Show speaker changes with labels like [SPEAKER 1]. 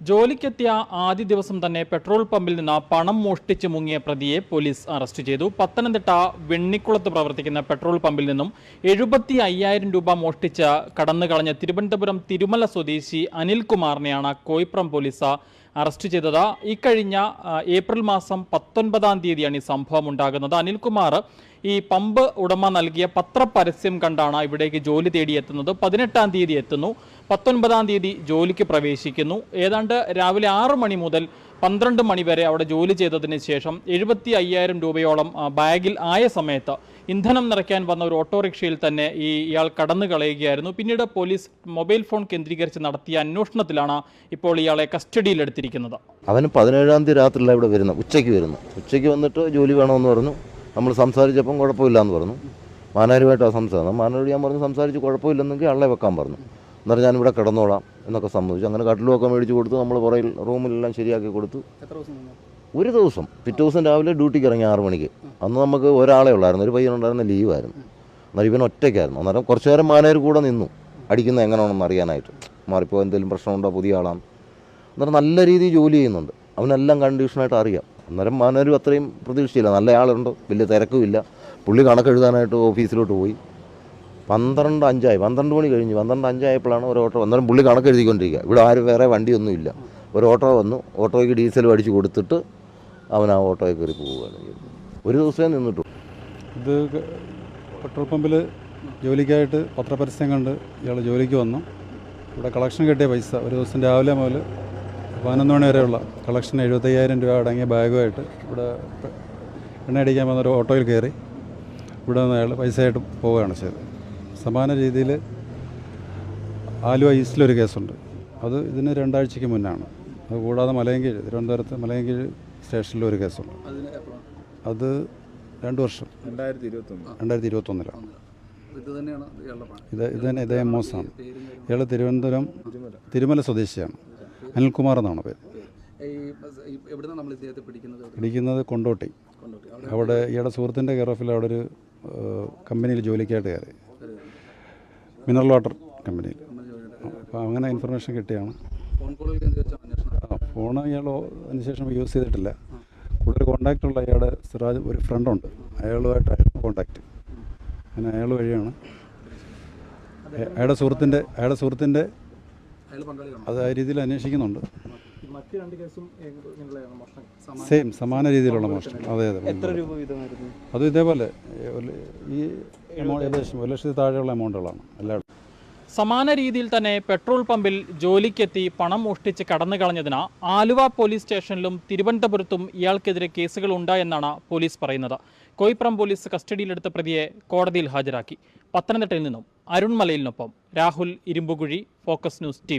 [SPEAKER 1] ജോലിക്കെത്തിയ ആദ്യ ദിവസം തന്നെ പെട്രോൾ പമ്പിൽ നിന്ന് പണം മോഷ്ടിച്ച് മുങ്ങിയ പ്രതിയെ പോലീസ് അറസ്റ്റ് ചെയ്തു. പത്തനംതിട്ട വെണ്ണിക്കുളത്ത് പ്രവർത്തിക്കുന്ന പെട്രോൾ പമ്പിൽ നിന്നും എഴുപത്തി അയ്യായിരം രൂപ മോഷ്ടിച്ച് കടന്നുകളഞ്ഞ തിരുവനന്തപുരം തിരുമല സ്വദേശി അനിൽകുമാറിനെയാണ് കോയിപ്രം പോലീസ് അറസ്റ്റ് ചെയ്തത്. ഇക്കഴിഞ്ഞ ഏപ്രിൽ മാസം പത്തൊൻപതാം തീയതിയാണ് ഈ സംഭവം ഉണ്ടാകുന്നത്. അനിൽകുമാർ ഈ പമ്പ് ഉടമ നൽകിയ പത്രപരസ്യം കണ്ടാണ് ഇവിടേക്ക് ജോലി തേടി എത്തുന്നത്. പതിനെട്ടാം തീയതി എത്തുന്നു. പത്തൊൻപതാം തീയതി ജോലിക്ക് പ്രവേശിക്കുന്നു. ഏതാണ്ട് രാവിലെ ആറ് മണി മുതൽ പന്ത്രണ്ട് മണിവരെ അവിടെ ജോലി ചെയ്തതിന് ശേഷം എഴുപത്തി അയ്യായിരം രൂപയോളം ബാഗിൽ ആയ സമയത്ത് ഇന്ധനം നിറയ്ക്കാൻ വന്ന ഒരു ഓട്ടോറിക്ഷയിൽ തന്നെ ഈ ഇയാൾ കടന്നു കളയുകയായിരുന്നു. പിന്നീട് പോലീസ് മൊബൈൽ ഫോൺ കേന്ദ്രീകരിച്ച് നടത്തിയ അന്വേഷണത്തിലാണ് ഇപ്പോൾ ഇയാളെ കസ്റ്റഡിയിലെടുത്തിരിക്കുന്നത്.
[SPEAKER 2] അവന് പതിനേഴാം തീയതി രാത്രിയിലാണ് ഇവിടെ വരുന്നത് ഉച്ചയ്ക്ക് വരുന്നു ഉച്ചയ്ക്ക് വന്നിട്ട് ജോലി വേണമെന്ന് പറഞ്ഞു. നമ്മൾ സംസാരിച്ചപ്പം കുഴപ്പമില്ല എന്ന് പറഞ്ഞു. മാനാരുമായിട്ടാണ് സംസാരം മാനാരോട് ഞാൻ പറഞ്ഞു സംസാരിച്ച് കുഴപ്പമില്ലെന്നെങ്കിൽ ആളെ വെക്കാൻ പറഞ്ഞു. എന്നിട്ട് ഞാനിവിടെ കിടന്നോളാം എന്നൊക്കെ സമ്മതിച്ചു. അങ്ങനെ കട്ടിലുമൊക്കെ മേടിച്ച് കൊടുത്ത് നമ്മൾ പുറയിൽ റൂമിലെല്ലാം ശരിയാക്കി കൊടുത്തു ഒരു ദിവസം. പിറ്റേ ദിവസം രാവിലെ ഡ്യൂട്ടിക്ക് ഇറങ്ങി ആറ് മണിക്ക്. അന്ന് നമുക്ക് ഒരാളെ ഉള്ളായിരുന്നു. ഒരു പയ്യനുണ്ടായിരുന്ന ലീവായിരുന്നു. എന്നാൽ ഇവൻ ഒറ്റയ്ക്കായിരുന്നു. അന്നേരം കുറച്ച് നേരം മാനേർ കൂടെ നിന്നു. അടിക്കുന്നത് എങ്ങനെയാണെന്ന് അറിയാനായിട്ട്. മാറിപ്പോൾ എന്തെങ്കിലും പ്രശ്നമുണ്ടോ? പുതിയ ആളാണ്. അന്നേരം നല്ല രീതിയിൽ ജോലി ചെയ്യുന്നുണ്ട്. അവനെല്ലാം കണ്ടീഷനായിട്ട് അറിയാം. അന്നേരം മാനേരും അത്രയും പ്രതീക്ഷിച്ചില്ല. നല്ല ആളുണ്ട്. വലിയ തിരക്കുമില്ല. പുള്ളി കണക്കെഴുതാനായിട്ട് ഓഫീസിലോട്ട് പോയി. പന്ത്രണ്ട് അഞ്ചായി പന്ത്രണ്ട് മണി കഴിഞ്ഞ് പന്ത്രണ്ട് അഞ്ചായപ്പോഴാണ് ഒരു ഓട്ടോ അന്നേരം പുള്ളി കണക്ക് എഴുതിക്കൊണ്ടിരിക്കുക. ഇവിടെ ആരും വേറെ വണ്ടിയൊന്നുമില്ല ഒരു ഓട്ടോ വന്നു. ഓട്ടോയ്ക്ക് ഡീസൽ അടിച്ച് കൊടുത്തിട്ട് അവൻ ആ ഓട്ടോയിൽ കയറി പോവുകയാണ് ഒരു ദിവസമേ നിന്നിട്ടു
[SPEAKER 3] ഇത് പെട്രോൾ പമ്പിൽ ജോലിക്കായിട്ട് പത്രപരസ്യം കണ്ട് ഇയാൾ ജോലിക്ക് വന്നു. ഇവിടെ കളക്ഷൻ കിട്ടിയ പൈസ. ഒരു ദിവസം രാവിലെ മുതൽ പതിനൊന്ന് മണി വരെയുള്ള കളക്ഷൻ എഴുപത്തയ്യായിരം രൂപ അടങ്ങിയ ബാഗുമായിട്ട് ഇവിടെ എണ്ണ അടിക്കാൻ വന്നൊരു ഓട്ടോയിൽ കയറി. ഇവിടെ നിന്ന് അയാൾ പൈസയായിട്ട് പോവുകയാണ് ചെയ്തത്. സമാന രീതിയിൽ ആലുവ ഈസ്റ്റിലൊരു കേസുണ്ട്. അത് ഇതിന് രണ്ടാഴ്ചയ്ക്ക് മുന്നാണ്. അത് കൂടാതെ മലയങ്കീഴ് തിരുവനന്തപുരത്ത് മലയങ്കീഴ് സ്റ്റേഷനിലൊരു കേസുണ്ട്. അത് രണ്ട് വർഷം.
[SPEAKER 4] രണ്ടായിരത്തി ഇരുപത്തൊന്ന്
[SPEAKER 3] രണ്ടായിരത്തി ഇരുപത്തൊന്നിലാണ്
[SPEAKER 4] ഇത്
[SPEAKER 3] ഇത് തന്നെ ഇതേ മോസാണ്. ഇയാൾ തിരുവനന്തപുരം തിരുമല. സ്വദേശിയാണ്. അനിൽകുമാർ എന്നാണ് പേര്.
[SPEAKER 4] പിടിക്കുന്നത്?
[SPEAKER 3] കൊണ്ടോട്ടി. അവിടെ ഇയാളുടെ സുഹൃത്തിന്റെ കെയർ ഓഫിൽ അവിടെ ഒരു കമ്പനിയിൽ ജോലിക്കായിട്ട് കയറി. മിനറൽ വാട്ടർ കമ്പനിയിൽ അപ്പോൾ അങ്ങനെ ഇൻഫർമേഷൻ കിട്ടിയാണ്.
[SPEAKER 4] ഫോൺ
[SPEAKER 3] ഇയാൾ അതിനുശേഷം യൂസ് ചെയ്തിട്ടില്ല. കൂടുതൽ കോണ്ടാക്റ്റ് ഉള്ള അയാളുടെ സിറാജ് ഒരു ഫ്രണ്ടുണ്ട് അയാളുമായിട്ടായിരുന്നു കോണ്ടാക്റ്റ് അങ്ങനെ അയാൾ വഴിയാണ്. അയാളുടെ സുഹൃത്തിന്റെ അയാളുടെ സുഹൃത്തിന്റെ
[SPEAKER 4] അയാൾ
[SPEAKER 3] അത് ആ രീതിയിൽ അന്വേഷിക്കുന്നുണ്ട്. സെയിം സമാന രീതിയിലുള്ള മോഷണം. അതെ അതെ അതും ഇതേപോലെ ഈ ഏകദേശം ഒരു താഴെയുള്ള എമൗണ്ടുകളാണ്.
[SPEAKER 1] സമാന രീതിയിൽ തന്നെ പെട്രോൾ പമ്പിൽ ജോലിക്കെത്തി പണം മോഷ്ടിച്ച് കടന്നു കളഞ്ഞതിന് ആലുവ പോലീസ് സ്റ്റേഷനിലും തിരുവനന്തപുരത്തും ഇയാൾക്കെതിരെ കേസുകൾ ഉണ്ടായെന്നാണ് പോലീസ് പറയുന്നത്. കോയിപ്രം പോലീസ് കസ്റ്റഡിയിലെടുത്ത പ്രതിയെ കോടതിയിൽ ഹാജരാക്കി. പത്തനംതിട്ടയിൽ നിന്നും അരുൺമലയിൽ മലയിലിനൊപ്പം Rahul Irumbukuzhi focus news T